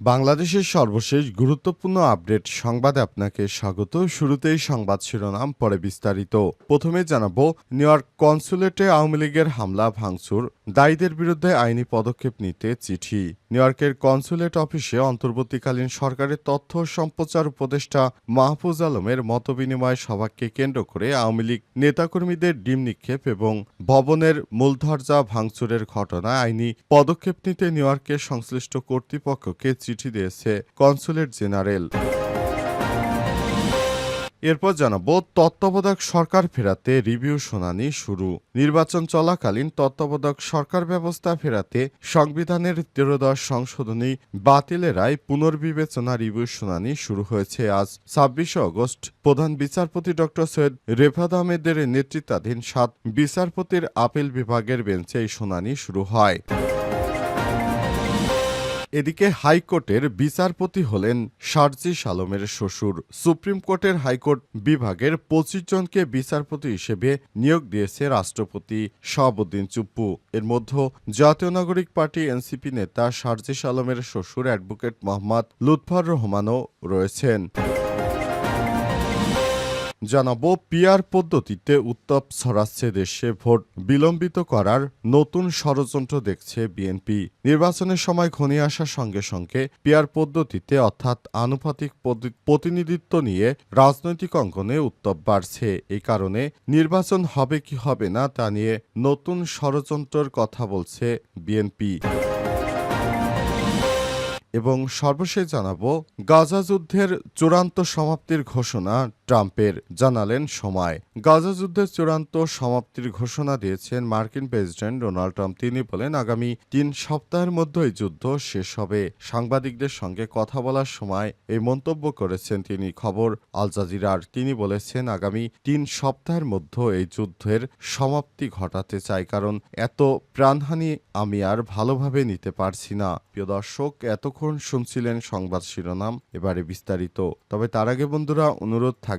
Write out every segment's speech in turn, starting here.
বাংলাদেশের সর্বশেষ গুরুত্বপূর্ণ আপডেট সংবাদে আপনাকে স্বাগত। শুরুতেই সংবাদ শিরোনাম, পরে বিস্তারিত। প্রথমে জানাব, নিউ ইয়র্ক কনসুলেটে আওয়ামী লীগের হামলা, ভাঙচুর, দায়ীদের বিরুদ্ধে আইনি পদক্ষেপ নিতে চিঠি। নিউ ইয়র্কের কনসুলেট অফিসে অন্তর্বর্তীকালীন সরকারের তথ্য সম্প্রচার উপদেষ্টা মাহফুজ আলমের মতবিনিময় সভাকে কেন্দ্র করে আওয়ামী লীগ নেতাকর্মীদের ডিম নিক্ষেপ এবং ভবনের মূলধর্জা ভাঙচুরের ঘটনায় আইনি পদক্ষেপ নিতে নিউ ইয়র্কের সংশ্লিষ্ট কর্তৃপক্ষকে চিঠি দিয়েছে কনসুলেট জেনারেল। এরপর জানাব, তত্ত্বাবধায়ক সরকার ফেরাতে রিভিউ শুনানি শুরু। নির্বাচন চলাকালীন তত্ত্বাবধায়ক সরকার ব্যবস্থা ফেরাতে সংবিধানের তেরোদশ সংশোধনী বাতিলের রায় পুনর্বিবেচনা রিভিউ শুনানি শুরু হয়েছে আজ, ছাব্বিশে অগস্ট। প্রধান বিচারপতি ড. সৈয়দ রেফাদ আহমেদের নেতৃত্বাধীন সাত বিচারপতির আপিল বিভাগের বেঞ্চে এই শুনানি শুরু হয়। এদিকে হাইকোর্টের বিচারপতি হলেন শারজি সালমের শ্বশুর। সুপ্রিম কোর্টের হাইকোর্ট বিভাগের পঁচিশ জনকে বিচারপতি হিসেবে নিয়োগ দিয়েছে রাষ্ট্রপতি শাহাবুদ্দিন চুপ্পু। এর মধ্যে জাতীয় নাগরিক পার্টি এনসিপি নেতা শারজি সালমের শ্বশুর অ্যাডভোকেট মোহাম্মদ লুৎফার রহমানও রয়েছেন। জানাব পিয়ার পদ্ধতিতে উত্তাপ ছড়াচ্ছে দেশে ভোট বিলম্বিত করার নতুন ষড়যন্ত্র দেখছে বিএনপি। নির্বাচনের সময় ঘনিয়ে আসার সঙ্গে সঙ্গে পিয়ার পদ্ধতিতে অর্থাৎ আনুপাতিক প্রতিনিধিত্ব নিয়ে রাজনৈতিক অঙ্গনে উত্তাপ বাড়ছে। এই কারণে নির্বাচন হবে কি হবে না তা নিয়ে নতুন ষড়যন্ত্রের কথা বলছে বিএনপি। এবং সর্বশেষ জানাব, গাজা যুদ্ধের চূড়ান্ত সমাপ্তির ঘোষণা ট্রাম্পের জানালেন সময়। গাজা যুদ্ধের চূড়ান্ত সমাপ্তির ঘোষণা দিয়েছেন মার্কিন প্রেসিডেন্ট ডোনাল্ড ট্রাম্প। তিনি বলেন, আগামী তিন সপ্তাহের মধ্যে এই যুদ্ধ শেষ হবে। সাংবাদিকদের সঙ্গে কথা বলার সময় এই মন্তব্য করেছেন তিনি। খবর আল জাজিরার। তিনি বলেছেন, আগামী তিন সপ্তাহের মধ্যে এই যুদ্ধের সমাপ্তি ঘটাতে চাই, কারণ এত প্রাণহানি আমি আর ভালোভাবে নিতে পারছি না। প্রিয় দর্শক, এতক্ষণ শুনছিলেন সংবাদ শিরোনাম, এবারে বিস্তারিত। তবে তার আগে বন্ধুরা, অনুরোধ থাকবে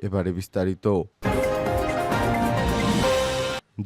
エヴァレビスタリと。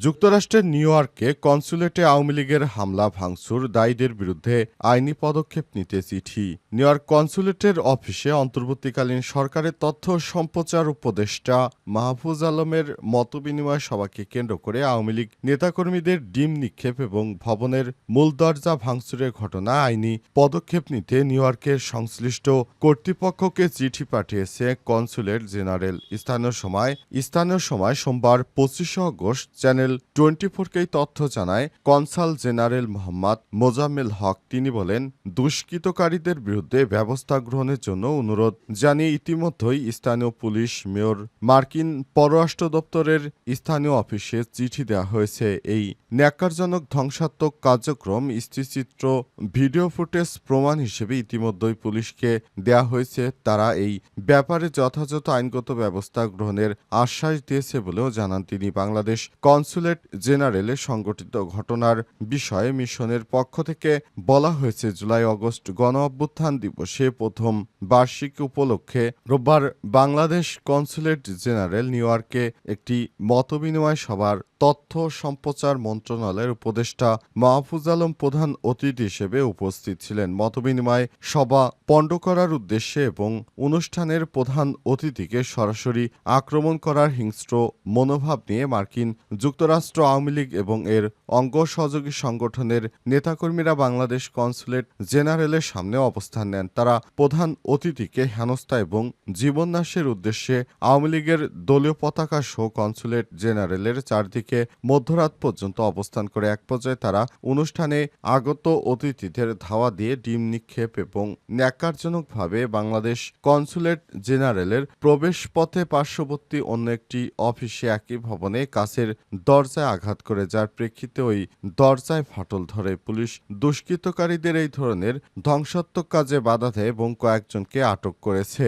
যুক্তরাষ্ট্রের নিউ ইয়র্কে কনসুলেটে আওয়ামী লীগের হামলা, ভাঙচুর, দায়ীদের বিরুদ্ধে আইনি পদক্ষেপ নিতে চিঠি। নিউ ইয়র্ক কনসুলেটের অফিসে অন্তর্বর্তীকালীন সরকারের তথ্য সম্প্রচার উপদেষ্টা মাহফুজ আলমের মতবিনিময় সভাকে কেন্দ্র করে আওয়ামী লীগ নেতাকর্মীদের ডিম নিক্ষেপ এবং ভবনের মূল দরজা ভাঙচুরের ঘটনা আইনি পদক্ষেপ নিতে নিউ ইয়র্কের সংশ্লিষ্ট কর্তৃপক্ষকে চিঠি পাঠিয়েছে কনসুলেট জেনারেল। স্থানীয় সময় স্থানীয় সময় সোমবার পঁচিশে অগস্ট চ্যানেল টোয়েন্টি ফোরকে তথ্য জানায় কনসাল জেনারেল মোহাম্মদ মোজাম্মেল হক। তিনি বলেন, দুষ্কৃতকারীদের বিরুদ্ধে ব্যবস্থা গ্রহণের জন্য অনুরোধ জানিয়ে ইতিমধ্যেই স্থানীয় পুলিশ মেয়র মার্কিন পররাষ্ট্র দপ্তরের স্থানীয় অফিসে চিঠি দেওয়া হয়েছে। এই ন্যাক্কারজনক ধ্বংসাত্মক কার্যক্রম স্থিরচিত্র ভিডিও ফুটেজ প্রমাণ হিসেবে ইতিমধ্যেই পুলিশকে দেয়া হয়েছে। তারা এই ব্যাপারে যথাযথ আইনগত ব্যবস্থা গ্রহণের আশ্বাস দিয়েছে বলেও জানান তিনি। বাংলাদেশ কনসুলেট জেনারেলে সংগঠিত ঘটনার বিষয়ে মিশনের পক্ষ থেকে বলা হয়েছে, জুলাই অগস্ট গণ অভ্যুত্থান দিবসে প্রথম বার্ষিক উপলক্ষে রোববার বাংলাদেশ কনসুলেট জেনারেল নিউ ইয়র্কে একটি মতবিনিময় সভার তথ্য সম্প্রচার মন্ত্রণালয়ের উপদেষ্টা মাহফুজ আলম প্রধান অতিথি হিসেবে উপস্থিত ছিলেন। মতবিনিময় সভা পণ্ড করার উদ্দেশ্যে এবং অনুষ্ঠানের প্রধান অতিথিকে সরাসরি আক্রমণ করার হিংস্র মনোভাব নিয়ে মার্কিন যুক্তরাষ্ট্র আওয়ামী লীগ এবং এর অঙ্গ সহযোগী সংগঠনের নেতাকর্মীরা বাংলাদেশ কনসুলেট জেনারেলের সামনে অবস্থান নেন। তারা প্রধান অতিথিকে হেনস্থা এবং জীবননাশের উদ্দেশ্যে আওয়ামী লীগের দলীয় পতাকা সহ কনসুলেট জেনারেলের চারদিকে থেকে মধ্যরাত পর্যন্ত অবস্থান করে এক পর্যায়ে তারা অনুষ্ঠানে আগত অতিথিদের ধাওয়া দিয়ে ডিম নিক্ষেপ এবং ন্যাক্কারজনকভাবে বাংলাদেশ কনসুলেট জেনারেলের প্রবেশপথে পার্শ্ববর্তী অন্য একটি অফিসে একই ভবনে কাছের দরজায় আঘাত করে, যার প্রেক্ষিতে ওই দরজায় ফাটল ধরে। পুলিশ দুষ্কৃতকারীদের এই ধরনের ধ্বংসাত্মক কাজে বাধা দেয় এবং কয়েকজনকে আটক করেছে।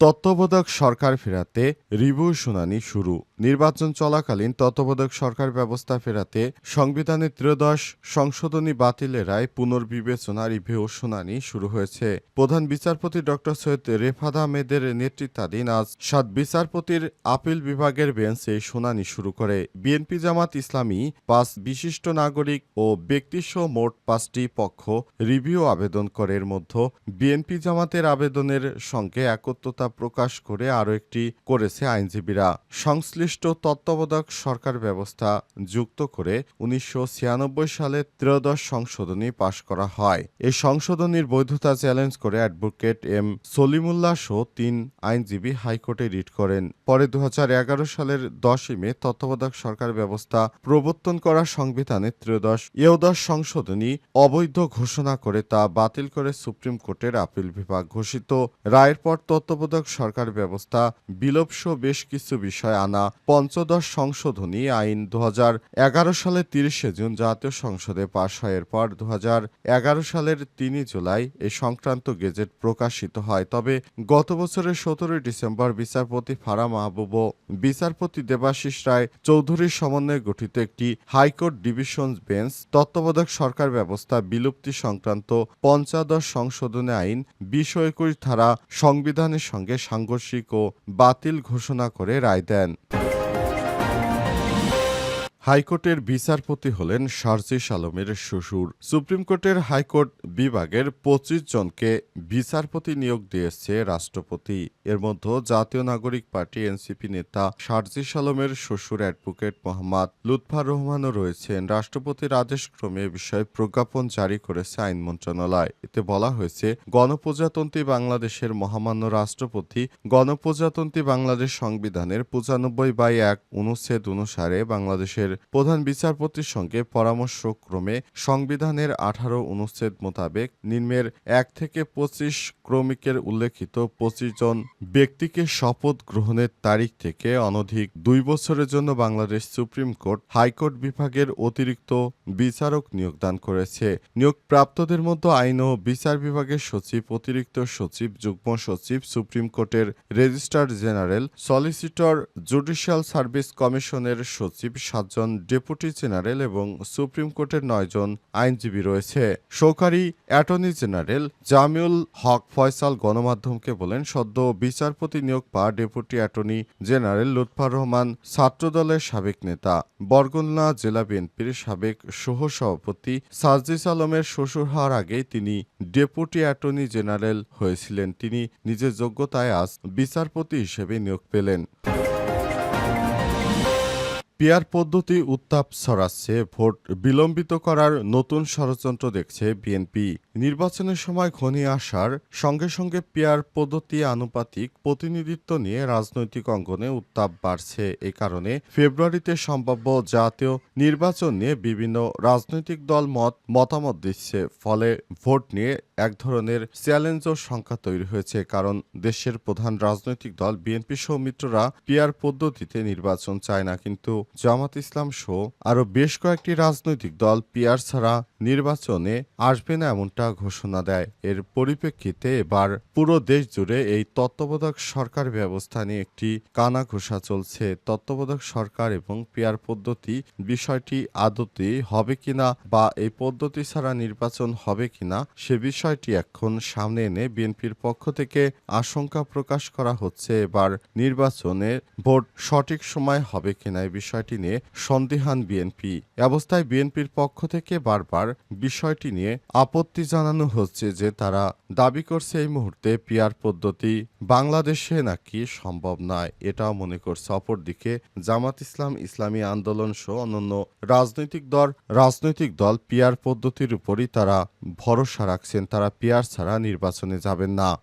তত্ত্বাবধায়ক সরকার ফেরাতে রিভিউ শুনানি শুরু। নির্বাচন চলাকালীন তত্ত্বাবধায়ক সরকার ব্যবস্থা ফেরাতে সংবিধানের ত্রয়োদশ সংশোধনী বাতিলের রায় পুনর্বিবেচনা রিভিউ শুনানি শুরু হয়েছে। প্রধান বিচারপতি ড. সৈয়দ রেফাদ আহমেদের নেতৃত্বাধীন আজ সাত বিচারপতির আপিল বিভাগের বেঞ্চ শুনানি শুরু করে। বিএনপি জামাত ইসলামী পাঁচ বিশিষ্ট নাগরিক ও ব্যক্তিসহ মোট পাঁচটি পক্ষ রিভিউ আবেদন করে। এর মধ্যে বিএনপি জামাতের আবেদনের সঙ্গে একত্রতা প্রকাশ করে আরও একটি করেছে আইনজীবীরা। সংশ্লিষ্ট তত্ত্বাবধায়ক সরকার ব্যবস্থা যুক্ত করে উনিশশো ছিয়ানব্বই সালে ত্রয়োদশ সংশোধনী পাশ করা হয়। এই সংশোধনীর বৈধতা চ্যালেঞ্জ করে অ্যাডভোকেট এম সলিমুল্লাহ সহ তিন আইনজীবী হাইকোর্টে রিট করেন। পরে দু হাজার এগারো সালের দশই মে তত্ত্বাবধায়ক সরকার ব্যবস্থা প্রবর্তন করা সংবিধানে ত্রয়োদশ ইয়োদশ সংশোধনী অবৈধ ঘোষণা করে তা বাতিল করে সুপ্রিম কোর্টের আপিল বিভাগ ঘোষিত। রায়ের পর তত্ত্বাবধায়ক সরকার ব্যবস্থা বিলোপস বেশ কিছু বিষয় আনা। পঞ্চদশ সংশোধনী আইন দু সালের তিরিশে জুন জাতীয় সংসদে পাশ হয় এরপর দু সালের তিনই জুলাই এ সংক্রান্ত গেজেট প্রকাশিত হয়। তবে গত বছরের সতেরোই ডিসেম্বর বিচারপতি ফারা মাহবুব ও বিচারপতি দেবাশিস রায় চৌধুরীর সমন্বয়ে গঠিত একটি হাইকোর্ট ডিভিশন বেঞ্চ, তত্ত্বাবধায়ক সরকার ব্যবস্থা, বিলুপ্তি সংক্রান্ত পঞ্চাদশ সংশোধনী আইন বিশ একুশ ধারা সংবিধানের সঙ্গে সাংঘর্ষিক ও বাতিল ঘোষণা করে রায় দেন। হাইকোর্টের বিচারপতি হলেন শারজিস আলমের শ্বশুর। সুপ্রিম কোর্টের হাইকোর্ট বিভাগের পঁচিশ জনকে বিচারপতি নিয়োগ দিয়েছে রাষ্ট্রপতি। এর মধ্যে জাতীয় নাগরিক পার্টি এনসিপি নেতা শারজিস আলমের শ্বশুর অ্যাডভোকেট মোহাম্মদ লুৎফার রহমানও রয়েছেন। রাষ্ট্রপতির আদেশক্রমে এ বিষয়ে প্রজ্ঞাপন জারি করেছে আইন মন্ত্রণালয়। এতে বলা হয়েছে, গণপ্রজাতন্ত্রী বাংলাদেশের মহামান্য রাষ্ট্রপতি গণপ্রজাতন্ত্রী বাংলাদেশ সংবিধানের পঁচানব্বই বাই এক অনুচ্ছেদ অনুসারে বাংলাদেশের প্রধান বিচারপতির সঙ্গে পরামর্শক্রমে সংবিধানের আঠারো অনুচ্ছেদ মোতাবেক নিম্নের এক থেকে পঁচিশ ক্রমিকের উল্লেখিত পঁচিশ জন ব্যক্তিকে শপথ গ্রহণের তারিখ থেকে অনধিক দুই বছরের জন্য বাংলাদেশ সুপ্রিম কোর্ট, হাইকোর্ট বিভাগের অতিরিক্ত বিচারক নিয়োগদান করেছে। নিয়োগপ্রাপ্তদের মধ্যে আইন ও বিচার বিভাগের সচিব, অতিরিক্ত সচিব, যুগ্ম সচিব, সুপ্রিম কোর্টের registrar general, solicitor judicial service কমিশনের সচিব, সাতজন ডেপুটি জেনারেল এবং সুপ্রিম কোর্টের নয়জন আইনজীবী রয়েছে। সহকারী অ্যাটর্নি জেনারেল জামিউল হক ফয়সাল গণমাধ্যমকে বলেন, সদ্য বিচারপতি নিয়োগ পাওয়া deputy attorney general Lutfar Rahman ছাত্রদলের সাবেক নেতা। বরগুনা জেলা বিএনপির সাবেক সহ সভাপতি সাজিস আলমের শ্বশুর হওয়ার আগেই তিনি ডেপুটি অ্যাটর্নি জেনারেল হয়েছিলেন। তিনি নিজের যোগ্যতায় আজ বিচারপতি হিসেবে নিয়োগ পেলেন। পিয়ার পদ্ধতি উত্তাপ ছড়াচ্ছে, ভোট বিলম্বিত করার নতুন ষড়যন্ত্র দেখছে বিএনপি। নির্বাচনের সময় ঘনিয়ে আসার সঙ্গে সঙ্গে পিয়ার পদ্ধতি আনুপাতিক প্রতিনিধিত্ব নিয়ে রাজনৈতিক অঙ্গনে উত্তাপ বাড়ছে। এ কারণে ফেব্রুয়ারিতে সম্ভাব্য জাতীয় নির্বাচন নিয়ে বিভিন্ন রাজনৈতিক দল মত, মতামত দিচ্ছে। ফলে ভোট নিয়ে এক ধরনের চ্যালেঞ্জ ও সংখ্যা তৈরি হয়েছে, কারণ দেশের প্রধান রাজনৈতিক দল বিএনপি সহ মিত্ররা পিয়ার পদ্ধতিতে নির্বাচন চায় না। কিন্তু জামাত ইসলাম সহ আরও বেশ কয়েকটি রাজনৈতিক দল পিয়ার ছাড়া নির্বাচনে আসবে না এমনটা ঘোষণা দেয়। এর পরিপ্রেক্ষিতে এবার পুরো দেশ জুড়ে এই তত্ত্বাবধায়ক সরকার ব্যবস্থা নিয়ে একটি কানা ঘোষা চলছে। তত্ত্বাবধায়ক সরকার এবং পেয়ার পদ্ধতি বিষয়টি আদতে হবে কিনা বা এই পদ্ধতি ছাড়া নির্বাচন হবে কিনা সে বিষয়টি এখন সামনে এনে বিএনপির পক্ষ থেকে আশঙ্কা প্রকাশ করা হচ্ছে। এবার নির্বাচনে ভোট সঠিক সময় হবে কিনা এই বিষয়টি নিয়ে সন্দিহান বিএনপি। অবস্থায় বিএনপির পক্ষ থেকে বারবার বিষয়টি নিয়ে আপত্তি জানানো হচ্ছে যে তারা দাবি করছে এই মুহূর্তে পিয়ার পদ্ধতি বাংলাদেশে নাকি সম্ভব নয়। এটাও মনে করছে অপরদিকে জামাত ইসলাম, ইসলামী আন্দোলন সহ অন্যান্য রাজনৈতিক দল রাজনৈতিক দল পিয়ার পদ্ধতির উপরই তারা ভরসা রাখছেন। তারা পিয়ার ছাড়া নির্বাচনে যাবেন না।